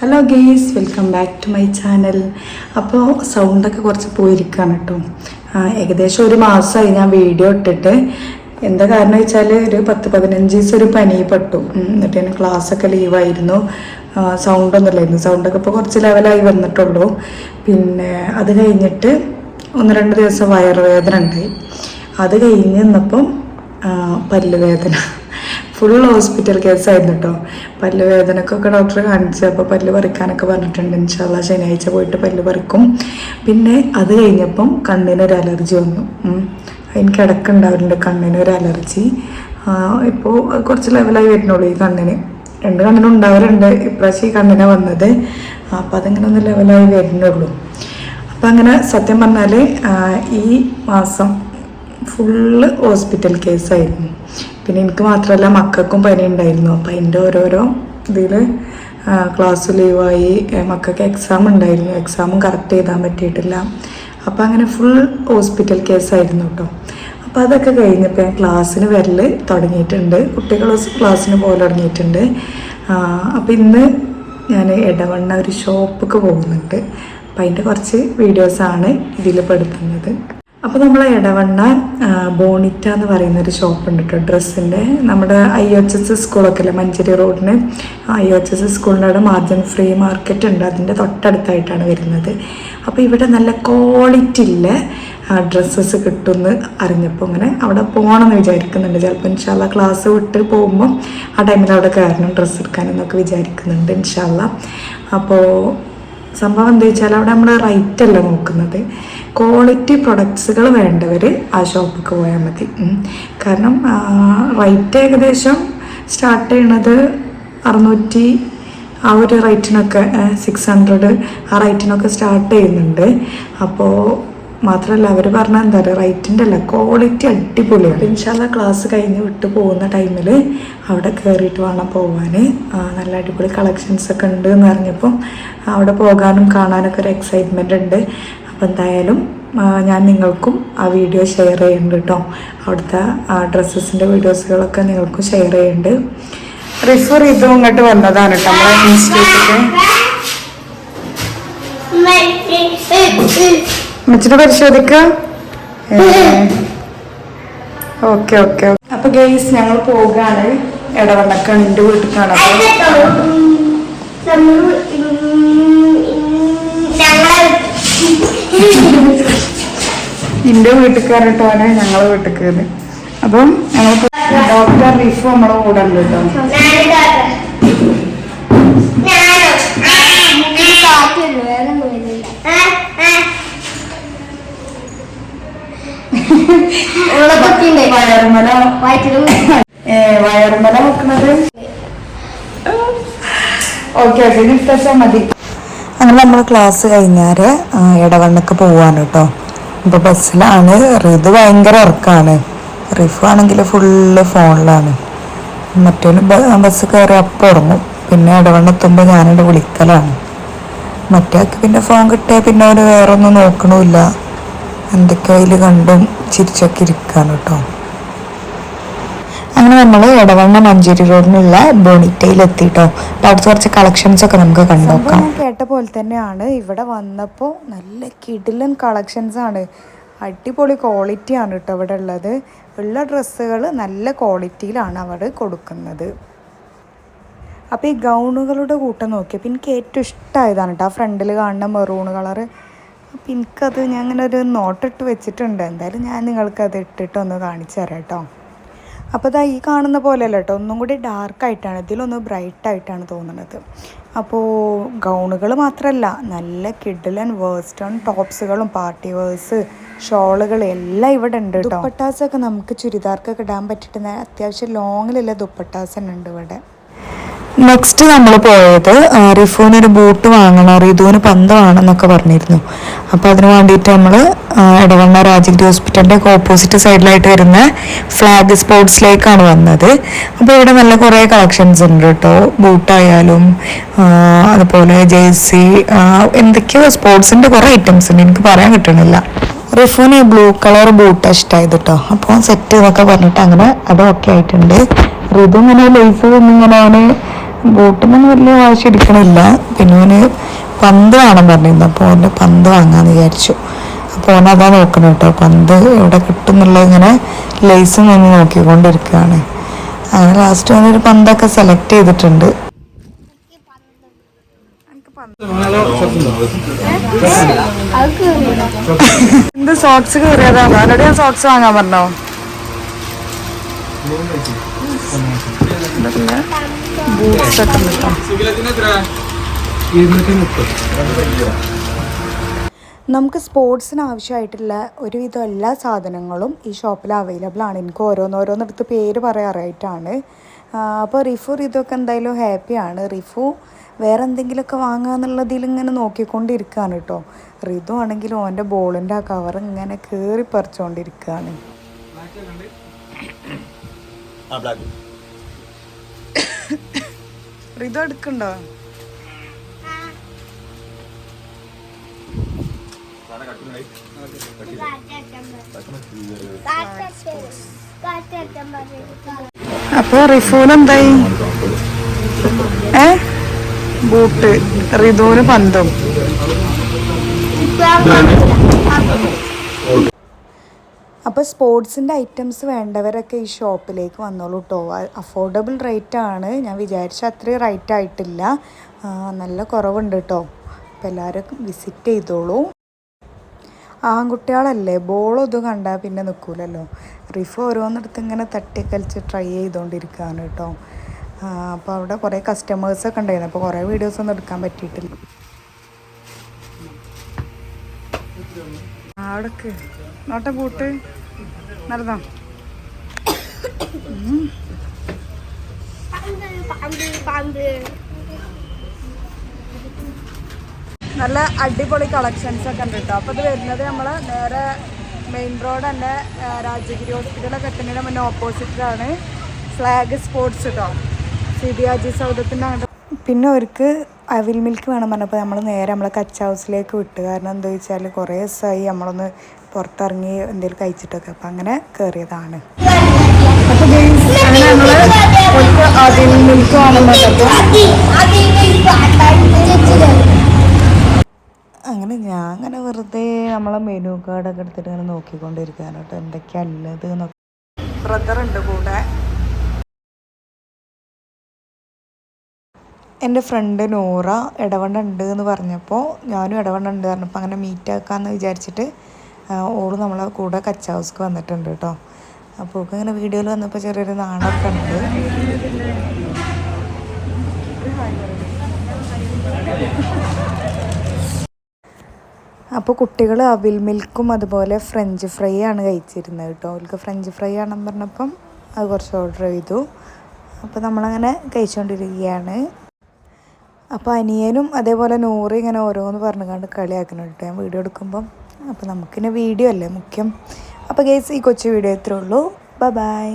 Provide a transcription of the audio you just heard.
Hello guys welcome back to my channel അപ്പോൾ സൗണ്ടൊക്കെ കുറച്ച് പോയിരിക്കുകയാണ് കേട്ടോ ഏകദേശം ഒരു മാസമായി ഞാൻ വീഡിയോ ഇട്ടിട്ട്. എന്താ കാരണം വെച്ചാൽ ഒരു പത്ത് പതിനഞ്ച് ദിവസം ഒരു പനി പെട്ടു. എന്നിട്ട് ഞാൻ ക്ലാസ്സൊക്കെ ലീവായിരുന്നു സൗണ്ടൊന്നും ഇല്ലായിരുന്നു. സൗണ്ടൊക്കെ ഇപ്പോൾ കുറച്ച് ലെവലായി വന്നിട്ടുള്ളൂ. പിന്നെ അത് കഴിഞ്ഞിട്ട് ഒന്ന് രണ്ട് ദിവസം വയറുവേദന ഉണ്ടായി. അത് കഴിഞ്ഞ് നിന്നപ്പം പല്ലുവേദന. ഫുൾ ഹോസ്പിറ്റൽ കേസായിരുന്നു കേട്ടോ പല്ല് വേദനക്കൊക്കെ ഡോക്ടറെ കാണിച്ചു അപ്പോൾ പല്ല് പറിക്കാനൊക്കെ പറഞ്ഞിട്ടുണ്ട്. ഇൻഷാല്ല ശനിയാഴ്ച പോയിട്ട് പല്ല് പറിക്കും. പിന്നെ അത് കഴിഞ്ഞപ്പം കണ്ണിനൊരു അലർജി വന്നു. എനിക്ക് ഇടക്കുണ്ടാവലുണ്ട് കണ്ണിനൊരു അലർജി. ഇപ്പോൾ കുറച്ച് ലെവലായി വരുന്നുള്ളൂ ഈ കണ്ണിന്. രണ്ട് കണ്ണിനും ഉണ്ടാവലുണ്ട്. ഇപ്രാവശ്യം ഈ കണ്ണിനെ വന്നത്. അപ്പം അതിങ്ങനെ ഒന്ന് ലെവലായി വരുന്നുള്ളൂ. അപ്പം അങ്ങനെ സത്യം പറഞ്ഞാൽ ഈ മാസം ഫുള്ള് ഹോസ്പിറ്റൽ കേസായിരുന്നു പിന്നെ എനിക്ക് മാത്രമല്ല മക്കൾക്കും പനി ഉണ്ടായിരുന്നു. അപ്പം അതിന്റെ ഓരോരോ ഇതിൽ ക്ലാസ് ലീവായി മക്കൾക്ക് എക്സാം ഉണ്ടായിരുന്നു. എക്സാമും കറക്റ്റ് എഴുതാൻ പറ്റിയിട്ടില്ല. അപ്പം അങ്ങനെ ഫുൾ ഹോസ്പിറ്റൽ കേസായിരുന്നു കേട്ടോ അപ്പോൾ അതൊക്കെ കഴിഞ്ഞപ്പോൾ ഞാൻ ക്ലാസ്സിന് വരൽ തുടങ്ങിയിട്ടുണ്ട്. കുട്ടികൾ ക്ലാസ്സിന് പോലെ തുടങ്ങിയിട്ടുണ്ട്. അപ്പോൾ ഇന്ന് ഞാൻ ഇടവണ്ണ ഒരു ഷോപ്പൊക്കെ പോകുന്നുണ്ട്. അപ്പം അതിന്റെ കുറച്ച് വീഡിയോസാണ് ഇതിൽ പെടുത്തുന്നത്. അപ്പോൾ നമ്മൾ ഇടവണ്ണ ബോണിറ്റ എന്ന് പറയുന്ന ഒരു ഷോപ്പ് ഉണ്ട് കേട്ടോ ഡ്രസ്സിന്റെ നമ്മുടെ ഐ എച്ച് എസ് സ്കൂളൊക്കെ അല്ലേ മഞ്ചേരി റോഡിന്. ഐ എച്ച് എസ് സ്കൂളിന്റെ അവിടെ മാർജിൻ ഫ്രീ മാർക്കറ്റ് ഉണ്ട് അതിന്റെ തൊട്ടടുത്തായിട്ടാണ് വരുന്നത്. അപ്പോൾ ഇവിടെ നല്ല ക്വാളിറ്റി ഇല്ല ഡ്രസ്സസ് കിട്ടുമെന്ന് അറിഞ്ഞപ്പോൾ അങ്ങനെ അവിടെ പോകണമെന്ന് വിചാരിക്കുന്നുണ്ട്. ചിലപ്പോൾ ഇൻഷാല്ല ക്ലാസ് വിട്ട് പോകുമ്പോൾ ആ ടൈമിൽ അവിടെ കയറണം ഡ്രസ്സ് എടുക്കാനെന്നൊക്കെ വിചാരിക്കുന്നുണ്ട് ഇൻഷാല്ല അപ്പോൾ സംഭവം എന്താ വെച്ചാൽ അവിടെ നമ്മൾ റൈറ്റ് അല്ല നോക്കുന്നത്. ക്വാളിറ്റി പ്രൊഡക്ട്സുകൾ വേണ്ടവർ ആ ഷോപ്പിലേക്ക് പോയാൽ മതി. കാരണം റേറ്റ് ഏകദേശം സ്റ്റാർട്ട് ചെയ്യണത് അറുന്നൂറ്റി ആ ഒരു റേറ്റിനൊക്കെ സിക്സ് ഹൺഡ്രഡ് ആ റേറ്റിനൊക്കെ സ്റ്റാർട്ട് ചെയ്യുന്നുണ്ട്. അപ്പോൾ മാത്രമല്ല അവർ പറഞ്ഞ എന്താ പറയുക റേറ്റിന്റെ അല്ല ക്വാളിറ്റി അടിപൊളിയാണ്. ഇൻഷാല്ല ക്ലാസ് കഴിഞ്ഞ് വിട്ട് പോകുന്ന ടൈമിൽ അവിടെ കയറിയിട്ട് വേണം പോകാൻ നല്ല അടിപൊളി കളക്ഷൻസ് ഒക്കെ ഉണ്ട് എന്ന് അറിഞ്ഞപ്പോൾ അവിടെ പോകാനും കാണാനൊക്കെ ഒരു എക്സൈറ്റ്മെന്റ് ഉണ്ട്. അപ്പോൾ എന്തായാലും ആ, ഞാൻ നിങ്ങൾക്കും ആ വീഡിയോ ഷെയർ ചെയ്യുന്നുണ്ട് കേട്ടോ അവിടുത്തെ ഡ്രസ്സസിന്റെ വീഡിയോസുകളൊക്കെ നിങ്ങൾക്കും ഷെയർ ചെയ്യുന്നുണ്ട്. റിഫർ ചെയ്തും ഇങ്ങോട്ട് വന്നതാണ് കേട്ടോ നമ്മളെ ഇൻസ്റ്റിറ്റ്യൂട്ടിൽ അമ്മച്ചിട്ട് പരിശോധിക്കുക ഓക്കെ ഓക്കെ അപ്പൊ ഗെയ്സ് ഞങ്ങൾ പോകാണ്. ഇടവണ്ണക്കാണ് എന്റെ വീട്ടിൽ കാണാം എന്റെ വീട്ടിൽ കയറിട്ടാണ് ഞങ്ങളെ വീട്ടുകാരെ. അപ്പം ഞങ്ങൾക്ക് ഡോക്ടർ റിഫു നമ്മളെ കൂടെ ഉണ്ട് കേട്ടോ. വയറുമല. വയറുമല വെക്കണത്. ഓക്കെ ഓക്കെ ഇനി ഇട്ടാ മതി. അങ്ങനെ നമ്മൾ ക്ലാസ് കഴിഞ്ഞാൽ ഇടവണ്ണക്ക് പോവാണ് കേട്ടോ ഇപ്പോൾ ബസ്സിലാണ്. റിത് ഭയങ്കര ഇറക്കാണ് റിഫ് ആണെങ്കിൽ ഫുള്ള് ഫോണിലാണ്. മറ്റൊരു ബസ് കയറി അപ്പം ഇറങ്ങും പിന്നെ ഇടവണ്ണെത്തുമ്പോൾ ഞാനിവിടെ വിളിക്കലാണ്. മറ്റേക്ക് പിന്നെ ഫോൺ കിട്ടിയാൽ പിന്നെ അവർ വേറെ ഒന്നും നോക്കണമില്ല എന്തൊക്കെ അതിൽ കണ്ടും ചിരിച്ചൊക്കെ ഇരിക്കാണ് കേട്ടോ അങ്ങനെ നമ്മൾ ഇടവണ്ണ മഞ്ചേരി റോഡിനുള്ള ബോണിറ്റയിൽ എത്തിട്ടോ. അവിടുത്തെ കുറച്ച് കളക്ഷൻസ് ഒക്കെ നമുക്ക് കണ്ടുനോക്കാം കേട്ട പോലെ തന്നെയാണ്. ഇവിടെ വന്നപ്പോൾ നല്ല കിടിലൻ കളക്ഷൻസ് ആണ്. അടിപൊളി ക്വാളിറ്റി ആണ് കേട്ടോ ഇവിടെ ഉള്ളത്. ഉള്ള ഡ്രസ്സുകൾ നല്ല ക്വാളിറ്റിയിലാണ് അവർ കൊടുക്കുന്നത്. അപ്പോൾ ഈ ഗൗണുകളുടെ കൂട്ടം നോക്കിയപ്പോൾ എനിക്ക് ഏറ്റവും ഇഷ്ടമായതാണ് കേട്ടോ ആ ഫ്രണ്ടിൽ കാണുന്ന മെറൂൺ കളറ് അപ്പോൾ എനിക്കത് ഞാൻ അങ്ങനെ ഒരു നോട്ടിട്ട് വെച്ചിട്ടുണ്ട്. എന്തായാലും ഞാൻ നിങ്ങൾക്കത് ഇട്ടിട്ടൊന്ന് കാണിച്ചു തരാം കേട്ടോ അപ്പോൾ ഇതാ ഈ കാണുന്ന പോലെയല്ല കേട്ടോ. ഒന്നും കൂടി ഡാർക്കായിട്ടാണ് ഇതിലൊന്ന് ബ്രൈറ്റായിട്ടാണ് തോന്നുന്നത്. അപ്പോൾ ഗൗണുകൾ മാത്രമല്ല നല്ല കിഡിലൻ വേസ്റ്റേൺ ടോപ്സുകളും പാർട്ടി വേഴ്സ് ഷോളുകൾ എല്ലാം ഇവിടെ ഉണ്ട് കേട്ടോ. ദുപ്പട്ടാസൊക്കെ നമുക്ക് ചുരിദാർക്കൊക്കെ ഇടാൻ പറ്റിയിട്ട് അത്യാവശ്യം ലോങ്ങിലുള്ള ദുപ്പട്ടാസ് തന്നെ ഉണ്ട് ഇവിടെ. നെക്സ്റ്റ് നമ്മൾ പോയത് ആ, റിഫുവിന് ഒരു ബൂട്ട് വാങ്ങണം റിതുവിന് പന്ത് വേണം എന്നൊക്കെ പറഞ്ഞിരുന്നു. അപ്പോൾ അതിന് വേണ്ടിയിട്ട് നമ്മൾ ഇടവണ്ണ രാജഗിരി ഹോസ്പിറ്റലിന്റെ ഓപ്പോസിറ്റ് സൈഡിലായിട്ട് വരുന്ന ഫ്ലാഗ് സ്പോർട്സിലേക്കാണ് വന്നത്. അപ്പോൾ ഇവിടെ നല്ല കുറേ കളക്ഷൻസ് ഉണ്ട് കേട്ടോ. ബൂട്ടായാലും അതുപോലെ ജേഴ്സി എന്തൊക്കെയോ സ്പോർട്സിന്റെ കുറേ ഐറ്റംസ് ഉണ്ട്. എനിക്ക് പറയാൻ കിട്ടണില്ല. റിഫുവിന് ഈ ബ്ലൂ കളർ ബൂട്ട് ഇഷ്ടമായത് കേട്ടോ. അപ്പോൾ സെറ്റ് എന്നൊക്കെ പറഞ്ഞിട്ട് അങ്ങനെ അത് ഓക്കെ ആയിട്ടുണ്ട്. ഋതു ഇങ്ങനെ ലൈഫ് ഇങ്ങനെ അവന് ബോട്ടിനൊന്നും വലിയ വാശി എടുക്കണില്ല പിന്നെ ഓന് പന്ത് വേണം പറഞ്ഞിരുന്നു. അപ്പോൾ ഓന്റെ പന്ത് വാങ്ങാന്ന് വിചാരിച്ചു. അപ്പോൾ ഓൻ അതാ നോക്കണം കേട്ടോ പന്ത് എവിടെ കിട്ടും എന്നുള്ളത് ഇങ്ങനെ ലൈസ് നിന്ന് നോക്കിക്കൊണ്ടിരിക്കുകയാണ്. അങ്ങനെ ലാസ്റ്റ് ഓനൊരു പന്തൊക്കെ സെലക്ട് ചെയ്തിട്ടുണ്ട്. എന്ത് സോക്സ് കയറിയതാണ് അവനോട് ഞാൻ സോക്സ് വാങ്ങാൻ പറഞ്ഞോ? നമുക്ക് സ്പോർട്സിന് ആവശ്യമായിട്ടുള്ള ഒരുവിധം എല്ലാ സാധനങ്ങളും ഈ ഷോപ്പിൽ അവൈലബിൾ ആണ്. എനിക്ക് ഓരോന്നോരോന്നെടുത്ത് പേര് പറയാറായിട്ടാണ്. അപ്പോൾ റിഫു ഇതൊക്കെ എന്തായാലും ഹാപ്പിയാണ് റിഫു വേറെ എന്തെങ്കിലുമൊക്കെ വാങ്ങാന്നുള്ളതിൽ ഇങ്ങനെ നോക്കിക്കൊണ്ടിരിക്കുകയാണ് കേട്ടോ. റിതു ആണെങ്കിൽ ഓന്റെ ബോളിന്റെ ആ കവർ ഇങ്ങനെ കയറി പറിച്ചുകൊണ്ടിരിക്കുകയാണ്. റിതു എടുക്കണ്ടോ? അപ്പോൾ റിഫൂന് എന്തായി? ഏ? ബൂട്ട്. റിതുവിന് പന്തും. അപ്പോൾ സ്പോർട്സിന്റെ ഐറ്റംസ് വേണ്ടവരൊക്കെ ഈ ഷോപ്പിലേക്ക് വന്നോളൂ കേട്ടോ അഫോർഡബിൾ റേറ്റ് ആണ് ഞാൻ വിചാരിച്ച അത്രയും റേറ്റ് ആയിട്ടില്ല. നല്ല കുറവുണ്ട് കേട്ടോ അപ്പോൾ എല്ലാവരും വിസിറ്റ് ചെയ്തോളൂ. ആൺകുട്ടികളല്ലേ ബോളും കണ്ടാൽ പിന്നെ നിൽക്കൂലല്ലോ റിഫ് ഓരോന്നിടത്ത് ഇങ്ങനെ തട്ടി കളിച്ച് ട്രൈ ചെയ്തുകൊണ്ടിരിക്കുകയാണ് കേട്ടോ അപ്പോൾ അവിടെ കുറേ കസ്റ്റമേഴ്സൊക്കെ ഉണ്ടായിരുന്നു. അപ്പോൾ കുറേ വീഡിയോസ് ഒന്നും എടുക്കാൻ പറ്റിയിട്ടില്ല. അവിടെ നോട്ടെ പൂട്ട്. നടന്നോ? നല്ല അടിപൊളി കളക്ഷൻസ് ഒക്കെ ഉണ്ട് കേട്ടോ അപ്പോൾ ഇത് വരുന്നത് നമ്മൾ നേരെ മെയിൻ റോഡ് തന്നെ രാജഗിരി ഹോസ്പിറ്റലൊക്കെ എത്തുന്നതിന് മുന്നേ ആണ് ഫ്ലാഗ് സ്പോർട്സ് കേട്ടോ സി ബി ആർ ജി സൗദത്തിന്റെ പിന്നെ അവർക്ക് അവിൽ മിൽക്ക് വേണം പറഞ്ഞപ്പോൾ നമ്മൾ നേരെ നമ്മളെ കച്ച ഹൗസിലേക്ക് വിട്ടു. കാരണം എന്താ വെച്ചാൽ കുറേ ദിവസമായി നമ്മളൊന്ന് പുറത്തിറങ്ങി എന്തെങ്കിലും കഴിച്ചിട്ടൊക്കെ. അപ്പം അങ്ങനെ കയറിയതാണ് അങ്ങനെ ഞാൻ അങ്ങനെ വെറുതെ നമ്മളെ മെനു കാർഡ് ഒക്കെ എടുത്തിട്ട് ഇങ്ങനെ നോക്കിക്കൊണ്ടിരിക്കുകയാണ് കേട്ടോ. എന്തൊക്കെയാ ഉള്ളത് എന്നൊക്കെ. ബ്രദറുണ്ട് കൂടെ. എന്റെ ഫ്രണ്ട് നൂറ ഇടവണ്ണുണ്ട് എന്ന് പറഞ്ഞപ്പോൾ ഞാനും ഇടവണ്ണുണ്ട് പറഞ്ഞപ്പോൾ അങ്ങനെ മീറ്റ് വിചാരിച്ചിട്ട് ഓൾ നമ്മളെ കൂടെ കച്ച ഹൗസ്ക്ക് വന്നിട്ടുണ്ട് കേട്ടോ അപ്പോൾ ഒക്കെ ഇങ്ങനെ വീഡിയോയിൽ വന്നപ്പോൾ ചെറിയൊരു നാണൊക്കെ ഉണ്ട്. അപ്പോൾ കുട്ടികൾ അവിൽ മിൽക്കും അതുപോലെ ഫ്രഞ്ച് ഫ്രൈ ആണ് കഴിച്ചിരുന്നത് കേട്ടോ അവർക്ക് ഫ്രഞ്ച് ഫ്രൈ ആണെന്ന് പറഞ്ഞപ്പം അത് കുറച്ച് ഓർഡർ ചെയ്തു. അപ്പോൾ നമ്മളങ്ങനെ കഴിച്ചുകൊണ്ടിരിക്കുകയാണ് അപ്പോൾ അനിയനും അതേപോലെ നൂറ് ഇങ്ങനെ ഓരോന്ന് പറഞ്ഞു കണ്ട് കളിയാക്കുന്നുണ്ട് ഞാൻ വീഡിയോ എടുക്കുമ്പം അപ്പോൾ നമുക്കിന് വീഡിയോ അല്ലേ മുഖ്യം? അപ്പോൾ ഗേസ് ഈ കൊച്ചു വീഡിയോ ഇത്രേ ഉള്ളൂ. Bye bye